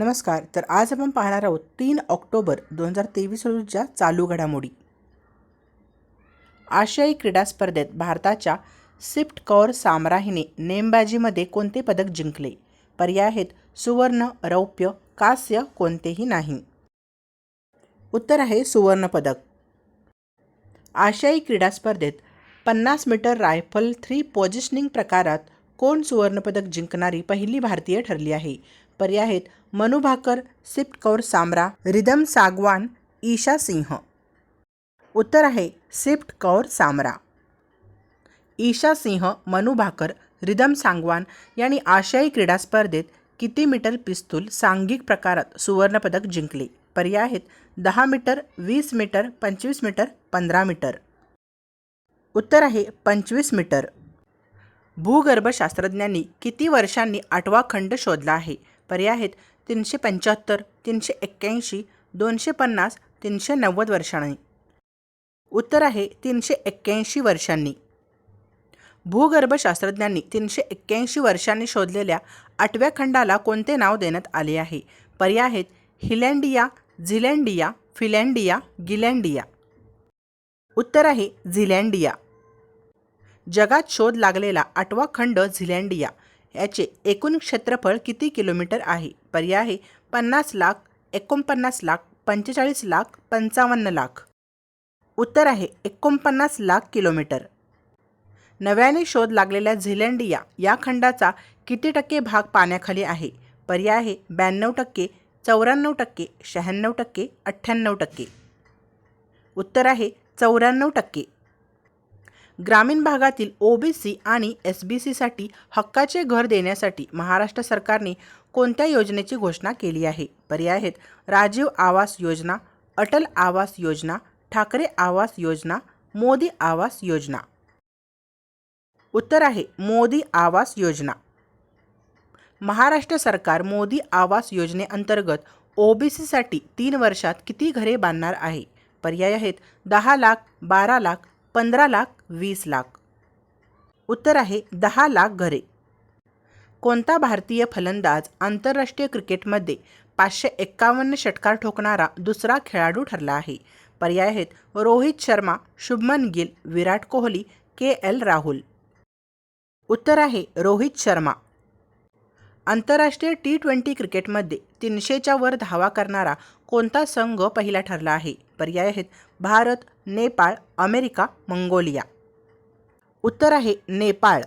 नमस्कार तर आज आपण पाहणार आहोत तीन ऑक्टोबर दोन हजार तेवीस रोजीच्या चालू घडामोडी. आशियाई क्रीडा स्पर्धेत भारताच्या सिप्ट कौर सामरा हिने नेमबाजीमध्ये कोणते पदक जिंकले? पर्याय आहेत सुवर्ण रौप्य कांस्य कोणतेही नाही. उत्तर आहे सुवर्ण पदक. आशियाई क्रीडा स्पर्धेत पन्नास मीटर रायफल थ्री पोझिशनिंग प्रकारात कोण सुवर्णपदक जिंकणारी पहिली भारतीय ठरली आहे? पर्याय आहेत. मनु भाकर सिप्ट कौर सामरा रिदम सागवान ईशा सिंह. उत्तर आहे सिप्ट कौर सामरा. ईशा सिंह मनु भाकर रिदम सांगवान यांनी आशियाई क्रीडा स्पर्धेत किती मीटर पिस्तूल सांघिक प्रकारात सुवर्णपदक जिंकले? पर्याय आहेत दहा मीटर वीस मीटर पंचवीस मीटर पंधरा मीटर. उत्तर आहे पंचवीस मीटर. भूगर्भशास्त्रज्ञांनी किती वर्षांनी आठवा खंड शोधला आहे? पर्याय आहेत. तीनशे पंच्याहत्तर तीनशे एक्क्याऐंशी दोनशे पन्नास तीनशे नव्वद वर्षांनी. उत्तर आहे तीनशे एक्क्याऐंशी वर्षांनी. भूगर्भशास्त्रज्ञांनी तीनशे एक्क्याऐंशी वर्षांनी शोधलेल्या आठव्या खंडाला कोणते नाव देण्यात आले आहे? पर्याय आहेत हिलँडिया झिलँडिया फिलँडिया गिलँडिया. उत्तर आहे झिलँडिया. जगात शोध लागलेला आठवा खंड झिलँडिया. याचे एकूण क्षेत्रफळ किती किलोमीटर आहे? पर्याय आहे पन्नास लाख एकोणपन्नास लाख पंचेचाळीस लाख पंचावन्न लाख. उत्तर आहे एकोणपन्नास लाख किलोमीटर. नव्याने शोध लागलेल्या झिलँडिया या खंडाचा किती टक्के भाग पाण्याखाली आहे? पर्याय आहे ब्याण्णव टक्के चौऱ्याण्णव टक्के शहाण्णव टक्के अठ्ठ्याण्णव टक्के. उत्तर आहे चौऱ्याण्णव टक्के. ग्रामीण भागातील ओबीसी आणि एस बी सीसाठी हक्काचे घर देण्यासाठी महाराष्ट्र सरकारने कोणत्या योजनेची घोषणा केली आहे? पर्याय आहेत. राजीव आवास योजना अटल आवास योजना ठाकरे आवास योजना मोदी आवास योजना. उत्तर आहे मोदी आवास योजना. महाराष्ट्र सरकार मोदी आवास योजनेअंतर्गत ओबीसीसाठी तीन वर्षात किती घरे बांधणार आहे? पर्याय आहेत दहा लाख बारा लाख पंधरा लाख वीस लाख. उत्तर आहे दहा लाख घरे. कोणता भारतीय फलंदाज आंतरराष्ट्रीय क्रिकेटमध्ये पाचशे एक्कावन्न षटकार ठोकणारा दुसरा खेळाडू ठरला आहे? पर्याय आहेत रोहित शर्मा शुभमन गिल विराट कोहली के एल राहुल. उत्तर आहे रोहित शर्मा. आंतरराष्ट्रीय टी ट्वेंटी क्रिकेटमध्ये तीनशेच्या वर धावा करणारा कोणता संघ पहिला ठरला आहे? पर्याय आहेत भारत नेपाळ अमेरिका मंगोलिया. उत्तर आहे नेपाळ.